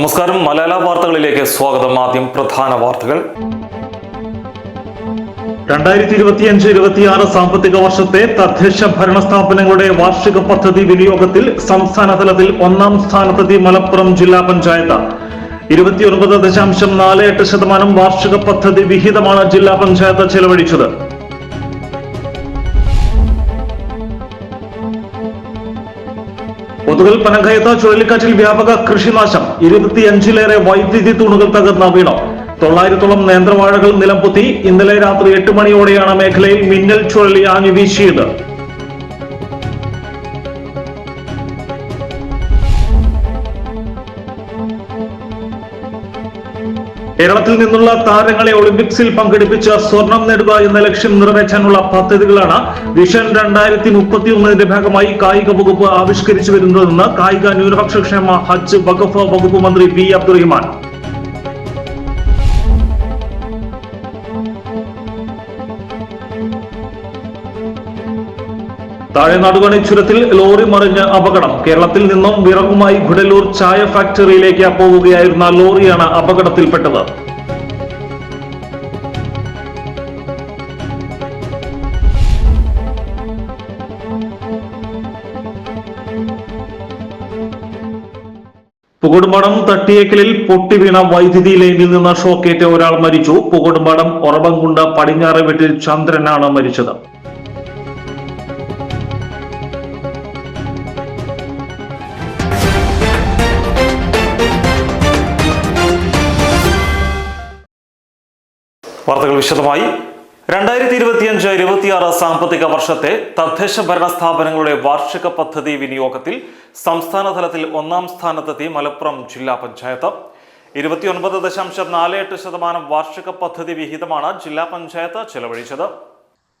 നമസ്കാരം. മലയാള വാർത്തകളിലേക്ക് സ്വാഗതം. ആദ്യം പ്രധാന വാർത്തകൾ. രണ്ടായിരത്തി ഇരുപത്തിയഞ്ച് ഇരുപത്തിയാറ് സാമ്പത്തിക വർഷത്തെ തദ്ദേശ ഭരണ സ്ഥാപനങ്ങളുടെ വാർഷിക പദ്ധതി വിനിയോഗത്തിൽ സംസ്ഥാന തലത്തിൽ ഒന്നാം സ്ഥാനത്തെത്തി മലപ്പുറം ജില്ലാ പഞ്ചായത്ത്. ഇരുപത്തിയൊൻപത് ദശാംശം നാല് എട്ട് ശതമാനം വാർഷിക പദ്ധതി വിഹിതമാണ് ജില്ലാ പഞ്ചായത്ത് ചെലവഴിച്ചത്. പൊതുകൽ പനങ്കയത്ത് ചുഴലിക്കാറ്റിൽ വ്യാപക കൃഷിനാശം. ഇരുപത്തിയഞ്ചിലേറെ വൈദ്യുതി തൂണുകൾ തകർന്ന വീണു. തൊള്ളായിരത്തോളം നേന്ത്രവാഴകൾ നിലംപൊത്തി ഇന്നലെ രാത്രി എട്ട് മണിയോടെയാണ് മേഖലയിൽ മിന്നൽ ചുഴലി ആഞ്ഞു വീശിയത്. കേരളത്തിൽ നിന്നുള്ള താരങ്ങളെ ഒളിമ്പിക്സിൽ പങ്കെടുപ്പിച്ച് സ്വർണം നേടുക എന്ന ലക്ഷ്യം നിറവേറ്റാനുള്ള പദ്ധതികളാണ് വിഷൻ രണ്ടായിരത്തി മുപ്പത്തി ഒന്നിന്റെ ഭാഗമായി കായിക വകുപ്പ് ആവിഷ്കരിച്ചു വരുന്നതെന്ന് കായിക ന്യൂനപക്ഷ ക്ഷേമ ഹജ്ജ് വഖഫ് വകുപ്പ് മന്ത്രി വി അബ്ദുറഹിമാൻ. താഴെനാടുകണി ചുരത്തിൽ ലോറി മറിഞ്ഞ് അപകടം. കേരളത്തിൽ നിന്നും വിറകുമായി ഗുഡലൂർ ചായ ഫാക്ടറിയിലേക്ക് പോവുകയായിരുന്ന ലോറിയാണ് അപകടത്തിൽപ്പെട്ടത്. പുകടുമ്പടം തട്ടിയേക്കലിൽ പൊട്ടിവീണ വൈദ്യുതി ലൈനിൽ നിന്ന് ഷോക്കേറ്റ ഒരാൾ മരിച്ചു. പുകടുംപാടം ഒറവംകുണ്ട് പടിഞ്ഞാറ് വീട്ടിൽ ചന്ദ്രനാണ് മരിച്ചത്. വാർത്തകൾ വിശദമായി. രണ്ടായിരത്തി ഇരുപത്തിയഞ്ച് ഇരുപത്തിയാറ് സാമ്പത്തിക വർഷത്തെ തദ്ദേശ ഭരണ സ്ഥാപനങ്ങളുടെ വാർഷിക പദ്ധതി വിനിയോഗത്തിൽ സംസ്ഥാന തലത്തിൽ ഒന്നാം സ്ഥാനത്തെത്തി മലപ്പുറം ജില്ലാ പഞ്ചായത്ത്. ഇരുപത്തിയൊൻപത് ദശാംശം നാല് എട്ട് ശതമാനം വാർഷിക പദ്ധതി വിഹിതമാണ് ജില്ലാ പഞ്ചായത്ത് ചെലവഴിച്ചത്.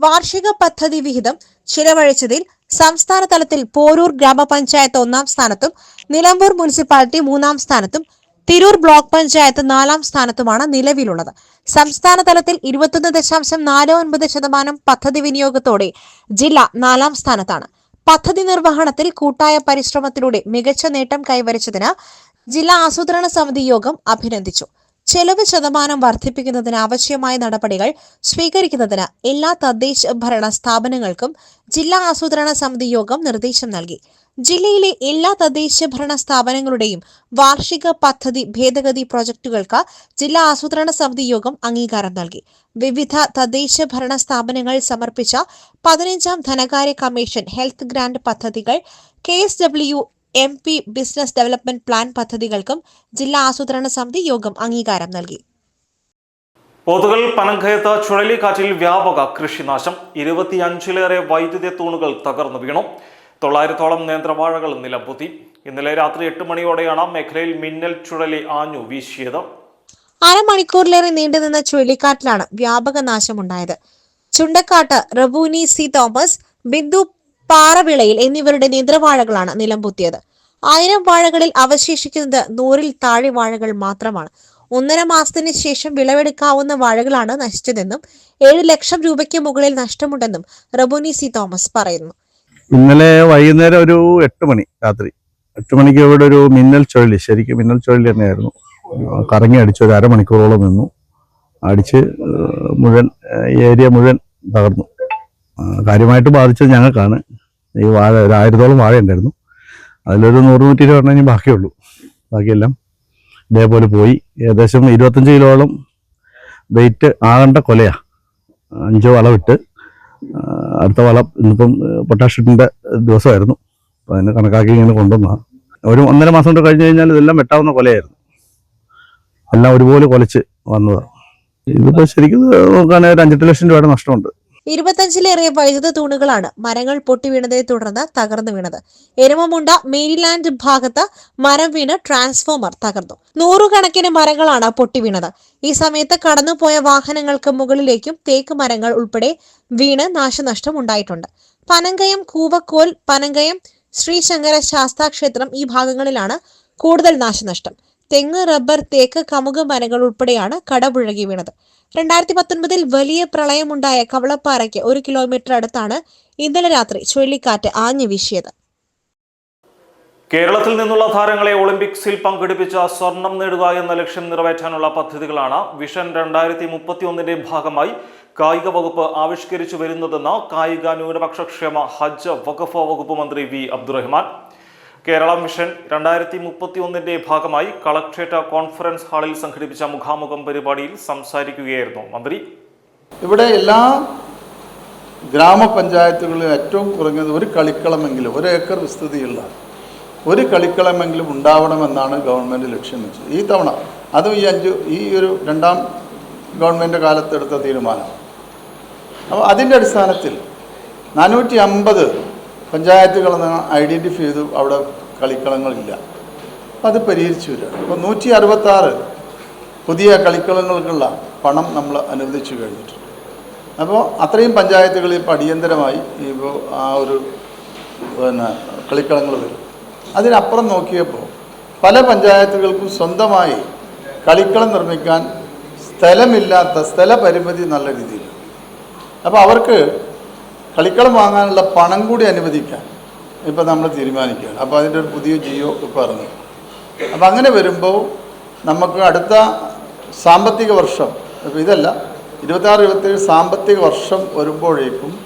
വാർഷിക പദ്ധതി വിഹിതം ചിലവഴിച്ചതിൽ സംസ്ഥാന തലത്തിൽ പോരൂർ ഗ്രാമപഞ്ചായത്ത് ഒന്നാം സ്ഥാനത്തും നിലമ്പൂർ മുനിസിപ്പാലിറ്റി മൂന്നാം സ്ഥാനത്തും തിരൂർ ബ്ലോക്ക് പഞ്ചായത്ത് നാലാം സ്ഥാനത്തുമാണ് നിലവിലുള്ളത്. സംസ്ഥാന തലത്തിൽ ഇരുപത്തൊന്ന് ദശാംശം നാല് ഒൻപത് ശതമാനം പദ്ധതി വിനിയോഗത്തോടെ ജില്ല നാലാം സ്ഥാനത്താണ്. പദ്ധതി നിർവഹണത്തിൽ കൂട്ടായ പരിശ്രമത്തിലൂടെ മികച്ച നേട്ടം കൈവരിച്ചതിന് ജില്ലാ ആസൂത്രണ സമിതി യോഗം അഭിനന്ദിച്ചു. ചെലവ് ശതമാനം വർദ്ധിപ്പിക്കുന്നതിന് ആവശ്യമായ നടപടികൾ സ്വീകരിക്കുന്നതിന് എല്ലാ തദ്ദേശ ഭരണ സ്ഥാപനങ്ങൾക്കും ജില്ലാ ആസൂത്രണ സമിതി യോഗം നിർദ്ദേശം നൽകി. ജില്ലയിലെ എല്ലാ തദ്ദേശ ഭരണ സ്ഥാപനങ്ങളുടെയും വാർഷിക പദ്ധതി ഭേദഗതി പ്രോജക്റ്റുകൾക്ക് ജില്ലാ ആസൂത്രണ സമിതി യോഗം അംഗീകാരം നൽകി. വിവിധ തദ്ദേശ ഭരണ സ്ഥാപനങ്ങൾ സമർപ്പിച്ച പതിനഞ്ചാം ധനകാര്യ കമ്മീഷൻ ഹെൽത്ത് ഗ്രാന്റ് പദ്ധതികൾ K S W M P business development plan പദ്ധതികൾക്കും ജില്ലാ ആസൂത്രണ സമിതി യോഗം അംഗീകാരം നൽകി. പൊതുകൾ പനങ്കയത്ത് ചുഴലിക്കാറ്റിൽ വ്യാപക കൃഷിനാശം. ഇരുപത്തിയഞ്ചിലേറെ വൈദ്യുതി തൂണുകൾ തകർന്നു വീണു. തൊള്ളായിരത്തോളം നേന്ത്രവാഴകൾ നിലംപൊത്തി. ഇന്നലെ രാത്രി എട്ട് മണിയോടെയാണ് മേഖലയിൽ മിന്നൽ ചുഴലി ആഞ്ഞു വീശിയത്. അരമണിക്കൂറിലേറെ നീണ്ടുനിന്ന ചുഴലിക്കാറ്റിലാണ് വ്യാപക നാശമുണ്ടായത്. ചുണ്ടക്കാട്ട് റബൂനി സി. തോമസ് ബിന്ദു പാറവിളയിൽ എന്നിവരുടെ നേന്ത്രവാഴകളാണ് നിലംപൊത്തിയത്. ആയിരം വാഴകളിൽ അവശേഷിക്കുന്നത് നൂറിൽ താഴെ വാഴകൾ മാത്രമാണ്. ഒന്നര മാസത്തിന് ശേഷം വിളവെടുക്കാവുന്ന വാഴകളാണ് നശിച്ചതെന്നും ഏഴ് ലക്ഷം രൂപയ്ക്ക് മുകളിൽ നഷ്ടമുണ്ടെന്നും റബുനി സി. തോമസ് പറയുന്നു. ഇന്നലെ വൈകുന്നേരം ഒരു എട്ട് മണി രാത്രി. എട്ട് മണിക്ക് ഇവിടെ ഒരു മിന്നൽ ചുഴലി ശരിക്കും മിന്നൽ ചുഴലി തന്നെയായിരുന്നു. കറങ്ങി അടിച്ചു ഒരു അരമണിക്കൂറോളം നിന്നു. അടിച്ച് മുഴുവൻ ഏരിയ മുഴുവൻ തകർന്നു. കാര്യമായിട്ട് ബാധിച്ചത് ഞങ്ങൾക്കാണ്. ഈ വാഴ ഒരു ആയിരത്തോളം വാഴ ഉണ്ടായിരുന്നു. അതിലൊരു നൂറ് നൂറ്റി ഇരുപത് എണ്ണേ ബാക്കിയുള്ളൂ. ബാക്കിയെല്ലാം ഇതേപോലെ പോയി. ഏകദേശം ഇരുപത്തഞ്ച് കിലോളം വെയിറ്റ് ആകേണ്ട കൊലയാണ് അഞ്ചോ വളവിട്ട് ആ, അടുത്ത വളം ഇന്നിപ്പം പൊട്ടാഷ്യത്തിന്റെ ദിവസമായിരുന്നു. അപ്പോൾ അതിനെ കണക്കാക്കി ഇങ്ങനെ കൊണ്ടുവന്നതാണ് ഒരു ഒന്നര മാസം കൊണ്ട് കഴിഞ്ഞ് കഴിഞ്ഞാൽ ഇതെല്ലാം വെട്ടാവുന്ന കൊലയായിരുന്നു. എല്ലാം ഒരുപോലെ കൊലച്ച് വന്നതാണ് ഇതിപ്പോൾ ശരിക്കും നോക്കുകയാണെങ്കിൽ ഒരു അഞ്ചെട്ട് ലക്ഷം രൂപയുടെ നഷ്ടമുണ്ട്. ഇരുപത്തഞ്ചിലേറെ വൈദ്യുത തൂണുകളാണ് മരങ്ങൾ പൊട്ടി വീണതിനെ തുടർന്ന് തകർന്നു വീണത്. എരുമമുണ്ട മേരിലാൻഡ് ഭാഗത്ത് മരം വീണ് ട്രാൻസ്ഫോമർ തകർന്നു. നൂറുകണക്കിന് മരങ്ങളാണ് പൊട്ടി വീണത്. ഈ സമയത്ത് കടന്നുപോയ വാഹനങ്ങൾക്ക് മുകളിലേക്കും തേക്ക് മരങ്ങൾ ഉൾപ്പെടെ വീണ് നാശനഷ്ടം ഉണ്ടായിട്ടുണ്ട്. പനങ്കയം കൂവക്കോൽ പനങ്കയം ശ്രീശങ്കര ശാസ്താ ക്ഷേത്രം ഈ ഭാഗങ്ങളിലാണ് കൂടുതൽ നാശനഷ്ടം. തെങ്ങ് റബ്ബർ തേക്ക് കമുക് മരങ്ങൾ ഉൾപ്പെടെയാണ് കടപുഴകി വീണത്. രണ്ടായിരത്തി പത്തൊൻപതിൽ വലിയ പ്രളയമുണ്ടായ കവളപ്പാറയ്ക്ക് ഒരു കിലോമീറ്റർ അടുത്താണ് ഇന്നലെ രാത്രി ചുഴലിക്കാറ്റ് ആഞ്ഞു വീശിയത്. കേരളത്തിൽ നിന്നുള്ള താരങ്ങളെ ഒളിമ്പിക്സിൽ പങ്കെടുപ്പിച്ച സ്വർണം നേടുക എന്ന ലക്ഷ്യം നിറവേറ്റാനുള്ള പദ്ധതികളാണ് വിഷൻ രണ്ടായിരത്തി മുപ്പത്തി ഒന്നിന്റെ ഭാഗമായി കായിക വകുപ്പ് ആവിഷ്കരിച്ചു വരുന്നതെന്ന് കായിക ന്യൂനപക്ഷ ക്ഷേമ ഹജ്ജ് വഖഫ് വകുപ്പ് മന്ത്രി വി അബ്ദുറഹ്മാൻ. കേരള മിഷൻ രണ്ടായിരത്തി മുപ്പത്തി ഒന്നിന്റെ ഭാഗമായി കളക്ട്രേറ്റ് കോൺഫറൻസ് ഹാളിൽ സംഘടിപ്പിച്ച മുഖാമുഖം പരിപാടിയിൽ സംസാരിക്കുകയായിരുന്നു മന്ത്രി. ഇവിടെ എല്ലാ ഗ്രാമപഞ്ചായത്തുകളിലും ഏറ്റവും കുറഞ്ഞത് ഒരു കളിക്കളമെങ്കിലും ഒരു ഏക്കർ വിസ്തൃതിയുള്ള ഒരു കളിക്കളമെങ്കിലും ഉണ്ടാവണമെന്നാണ് ഗവൺമെന്റ് ലക്ഷ്യം വെച്ചത്. ഈ തവണ അതും ഈ അഞ്ച് ഈ ഒരു രണ്ടാം ഗവൺമെന്റ് കാലത്തെടുത്ത തീരുമാനം. അപ്പോൾ അതിന്റെ അടിസ്ഥാനത്തിൽ നാനൂറ്റി അമ്പത് പഞ്ചായത്തുകളെന്ന് ഐഡന്റിഫൈ ചെയ്തു അവിടെ കളിക്കളങ്ങളില്ല. അത് പരിഹരിച്ചു വരികയാണ് അപ്പോൾ നൂറ്റി അറുപത്താറ് പുതിയ കളിക്കളങ്ങൾക്കുള്ള പണം നമ്മൾ അനുവദിച്ചു കഴിഞ്ഞിട്ടുണ്ട്. അപ്പോൾ അത്രയും പഞ്ചായത്തുകളിൽ ഇപ്പോൾ അടിയന്തരമായി ഇപ്പോൾ ആ ഒരു പിന്നെ കളിക്കളങ്ങൾ വരും. അതിനപ്പുറം നോക്കിയപ്പോൾ പല പഞ്ചായത്തുകൾക്കും സ്വന്തമായി കളിക്കളം നിർമ്മിക്കാൻ സ്ഥലമില്ലാത്ത സ്ഥലപരിമിതി നല്ല രീതിയിൽ അപ്പോൾ അവർക്ക് കളിക്കളം വാങ്ങാനുള്ള പണം കൂടി അനുവദിക്കാൻ ഇപ്പം നമ്മൾ തീരുമാനിക്കുകയാണ്. അപ്പോൾ അതിന്റെ ഒരു പുതിയ ജിയോ ഇപ്പോൾ ഇറങ്ങി. അപ്പം അങ്ങനെ വരുമ്പോൾ നമുക്ക് അടുത്ത സാമ്പത്തിക വർഷം ഇപ്പോൾ ഇതല്ല ഇരുപത്താറ് ഇരുപത്തേഴ് സാമ്പത്തിക വർഷം വരുമ്പോഴേക്കും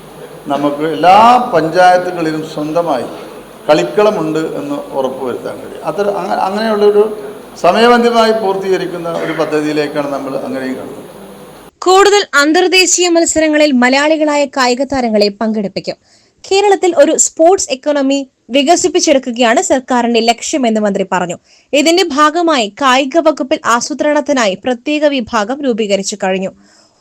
നമുക്ക് എല്ലാ പഞ്ചായത്തുകളിലും സ്വന്തമായി കളിക്കളമുണ്ട് എന്ന് ഉറപ്പ് വരുത്താൻ കഴിയും. അത്ര അങ്ങ- അങ്ങനെയുള്ളൊരു സമയബന്ധിതമായി പൂർത്തീകരിക്കുന്ന ഒരു പദ്ധതിയിലേക്കാണ് നമ്മൾ അങ്ങനെയും കാണുന്നത് കൂടുതൽ അന്തർദേശീയ മത്സരങ്ങളിൽ മലയാളികളായ കായിക താരങ്ങളെ പങ്കെടുപ്പിക്കും. കേരളത്തിൽ ഒരു സ്പോർട്സ് എക്കോണമി വികസിപ്പിച്ചെടുക്കുകയാണ് സർക്കാരിന്റെ ലക്ഷ്യമെന്ന് മന്ത്രി പറഞ്ഞു. ഇതിന്റെ ഭാഗമായി കായിക വകുപ്പിൽ ആസൂത്രണത്തിനായി പ്രത്യേക വിഭാഗം രൂപീകരിച്ചു കഴിഞ്ഞു.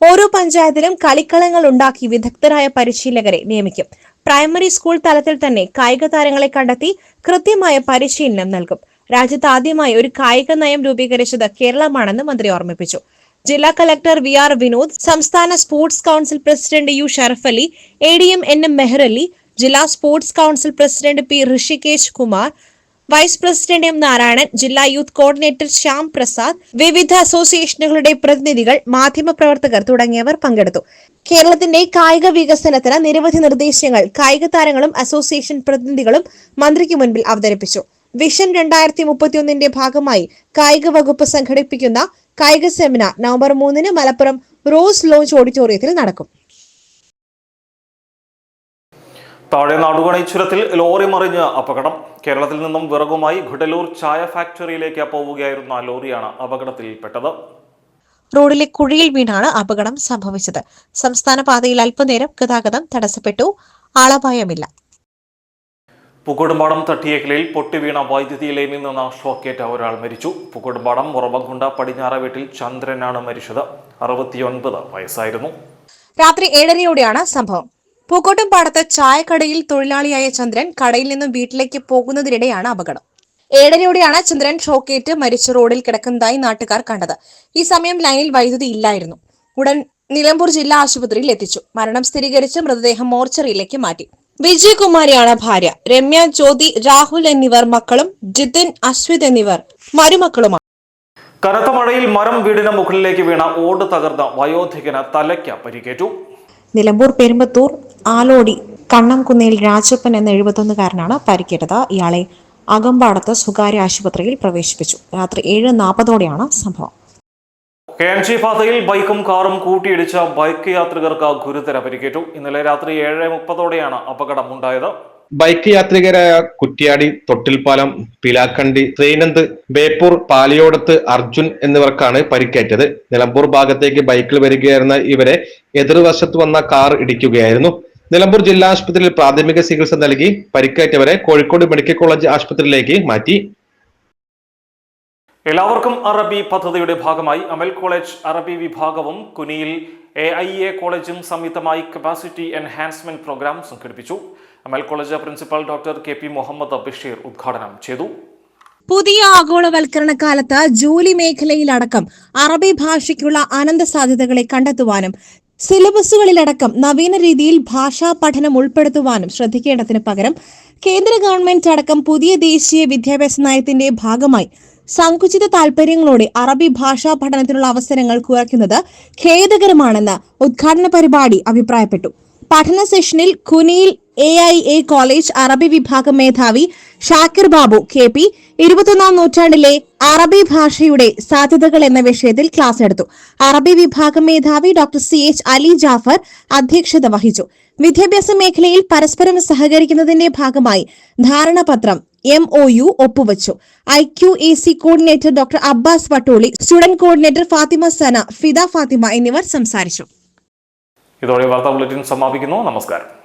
ഓരോ പഞ്ചായത്തിലും കളിക്കളങ്ങൾ ഉണ്ടാക്കി വിദഗ്ധരായ പരിശീലകരെ നിയമിക്കും. പ്രൈമറി സ്കൂൾ തലത്തിൽ തന്നെ കായിക താരങ്ങളെ കണ്ടെത്തി കൃത്യമായ പരിശീലനം നൽകും. രാജ്യത്ത് ആദ്യമായി ഒരു കായിക നയം രൂപീകരിച്ചത് കേരളമാണെന്ന് മന്ത്രി ഓർമ്മിപ്പിച്ചു. ജില്ലാ കളക്ടർ വി ആർ വിനോദ് സംസ്ഥാന sports council president U Sharaf Ali A D M N M Mehrali ജില്ലാ sports council president P Rishikesh Kumar vice president M Narayanan ജില്ലാ യൂത്ത് കോർഡിനേറ്റർ ശ്യാം പ്രസാദ് വിവിധ അസോസിയേഷനുകളുടെ പ്രതിനിധികൾ മാധ്യമപ്രവർത്തകർ തുടങ്ങിയവർ പങ്കെടുത്തു. കേരളത്തിന്റെ കായിക വികസനത്തിന് നിരവധി നിർദ്ദേശങ്ങൾ കായിക താരങ്ങളും അസോസിയേഷൻ പ്രതിനിധികളും മന്ത്രിക്ക് മുൻപിൽ അവതരിപ്പിച്ചു. വിഷൻ രണ്ടായിരത്തി മുപ്പത്തിയൊന്നിന്റെ ഭാഗമായി കായിക വകുപ്പ് സംഘടിപ്പിക്കുന്ന കായിക സെമിനാർ നവംബർ മൂന്നിന് മലപ്പുറം റോസ് ലോഞ്ച് ഓഡിറ്റോറിയത്തിൽ നടക്കും. താഴെ നാടുകണേശ്വരത്തിൽ ലോറി മറിഞ്ഞ് അപകടം. കേരളത്തിൽ നിന്നും വിറകുമായി ഘടലൂർ ചായ ഫാക്ടറിയിലേക്ക് പോവുകയായിരുന്ന ലോറിയാണ് അപകടത്തിൽപ്പെട്ടത്. റോഡിലെ കുഴിയിൽ വീണാണ് അപകടം സംഭവിച്ചത്. സംസ്ഥാന പാതയിൽ അല്പനേരം ഗതാഗതം തടസ്സപ്പെട്ടു. ആളപായമില്ല. പുക്കോടുംപാടം തട്ടിയേക്കലയിൽ പൊട്ടിവീണ വൈദ്യുതി ലൈനിൽ നിന്ന് ഷോക്കേറ്റ ഒരാൾ മരിച്ചു. പുക്കോടുംപാടം ഉറവംകുണ്ട പടിഞ്ഞാറ വീട്ടിൽ ചന്ദ്രനാണ് മരിച്ചത്. അറുപത്തിയൊൻപത് വയസ്സായിരുന്നു. രാത്രി ഏഴരയോടെയാണ് സംഭവം. പൂക്കോട്ടും പാടത്ത് ചായക്കടയിൽ തൊഴിലാളിയായ ചന്ദ്രൻ കടയിൽ നിന്നും വീട്ടിലേക്ക് പോകുന്നതിനിടെയാണ് അപകടം. ഏഴരയോടെയാണ് ചന്ദ്രൻ ഷോക്കേറ്റ് മരിച്ച റോഡിൽ കിടക്കുന്നതായി നാട്ടുകാർ കണ്ടത്. ഈ സമയം ലൈനിൽ വൈദ്യുതി ഇല്ലായിരുന്നു. ഉടൻ നിലമ്പൂർ ജില്ലാ ആശുപത്രിയിൽ എത്തിച്ചു. മരണം സ്ഥിരീകരിച്ച് മൃതദേഹം മോർച്ചറിയിലേക്ക് മാറ്റി. വിജയകുമാരിയാണ് ഭാര്യ. രമ്യ ജ്യോതി രാഹുൽ എന്നിവർ മക്കളും ജിതിൻ അശ്വിത് എന്നിവർ മരുമക്കളുമാണ്. കനത്ത മഴയിൽ മരം വീടിന് മുകളിലേക്ക് വീണ ഓട് തകർന്ന വയോധികന് തലയ്ക്ക് പരിക്കേറ്റു. നിലമ്പൂർ പെരുമ്പത്തൂർ ആലോടി കണ്ണംകുന്നേൽ രാജപ്പൻ എന്ന എഴുപത്തൊന്നുകാരനാണ് പരിക്കേറ്റത്. ഇയാളെ അകമ്പാടത്ത് സ്വകാര്യ ആശുപത്രിയിൽ പ്രവേശിപ്പിച്ചു. രാത്രി ഏഴ് നാൽപ്പതോടെയാണ് സംഭവം. കെ എം ജി പാതയിൽ ബൈക്കും കാറും കൂട്ടിയിടിച്ച ബൈക്ക് യാത്രികർക്ക് ഗുരുതര പരിക്കേറ്റു. ഇന്നലെ രാത്രി ഏഴ് മുപ്പതോടെയാണ് അപകടമുണ്ടായത്. ബൈക്ക് യാത്രികരായ കുറ്റ്യാടി തൊട്ടിൽപ്പാലം പിലാക്കണ്ടി ശ്രീനന്ദ് ബേപ്പൂർ പാലിയോടത്ത് അർജുൻ എന്നിവർക്കാണ് പരിക്കേറ്റത്. നിലമ്പൂർ ഭാഗത്തേക്ക് ബൈക്കിൽ വരികയായിരുന്ന ഇവരെ എതിർവശത്ത് വന്ന കാർ ഇടിക്കുകയായിരുന്നു. നിലമ്പൂർ ജില്ലാ ആശുപത്രിയിൽ പ്രാഥമിക ചികിത്സ നൽകി പരിക്കേറ്റവരെ കോഴിക്കോട് മെഡിക്കൽ കോളേജ് ആശുപത്രിയിലേക്ക് മാറ്റി. എല്ലാവർക്കും അറബി പദ്ധതിയുടെ ഭാഗമായി അമൽ കോളേജ് അറബി വിഭാഗവും കുനിയിൽ എ ഐ എ കോളേജും സംയുക്തമായി കപ്പാസിറ്റി എൻഹാൻസ്മെന്റ് പ്രോഗ്രാം സംഘടിപ്പിച്ചു. Amal college principal doctor K P Muhammad Basheer ഉദ്ഘാടനം ചെയ്തു. പുതിയ ആഗോളവൽക്കരണ കാലത്ത് ജോലി മേഖലയിലടക്കം അറബി ഭാഷയ്ക്കുള്ള അനന്ത സാധ്യതകളെ കണ്ടെത്തുവാനും സിലബസുകളിലടക്കം നവീന രീതിയിൽ ഭാഷാ പഠനം ഉൾപ്പെടുത്തുവാനും ശ്രദ്ധിക്കേണ്ടതിന് പകരം കേന്ദ്ര ഗവൺമെന്റ് അടക്കം പുതിയ ദേശീയ വിദ്യാഭ്യാസ നയത്തിന്റെ ഭാഗമായി സങ്കുചിത താൽപര്യങ്ങളോടെ അറബി ഭാഷാ പഠനത്തിനുള്ള അവസരങ്ങൾ കുറയ്ക്കുന്നത് ഖേദകരമാണെന്ന് ഉദ്ഘാടന പരിപാടി അഭിപ്രായപ്പെട്ടു. പഠന സെഷനിൽ Kuniyil A I A college അറബി വിഭാഗം മേധാവി ഷാക്കിർ ബാബു കെ പി ഇരുപത്തൊന്നാം നൂറ്റാണ്ടിലെ അറബി ഭാഷയുടെ സാധ്യതകൾ എന്ന വിഷയത്തിൽ ക്ലാസ് എടുത്തു. അറബി വിഭാഗം മേധാവി doctor C H Ali Jafar അധ്യക്ഷത വഹിച്ചു. വിദ്യാഭ്യാസ മേഖലയിൽ പരസ്പരം സഹകരിക്കുന്നതിന്റെ ഭാഗമായി ധാരണാപത്രം എം ഒ യു ഒപ്പുവച്ചു. I Q A C coordinator doctor Abbas Vattoli student coordinator Fathima Sana Fida Fathima എന്നിവർ സംസാരിച്ചു. ഇതോടെ വാർത്താ ബുള്ളറ്റിൻ സമാപിക്കുന്നു. നമസ്കാരം.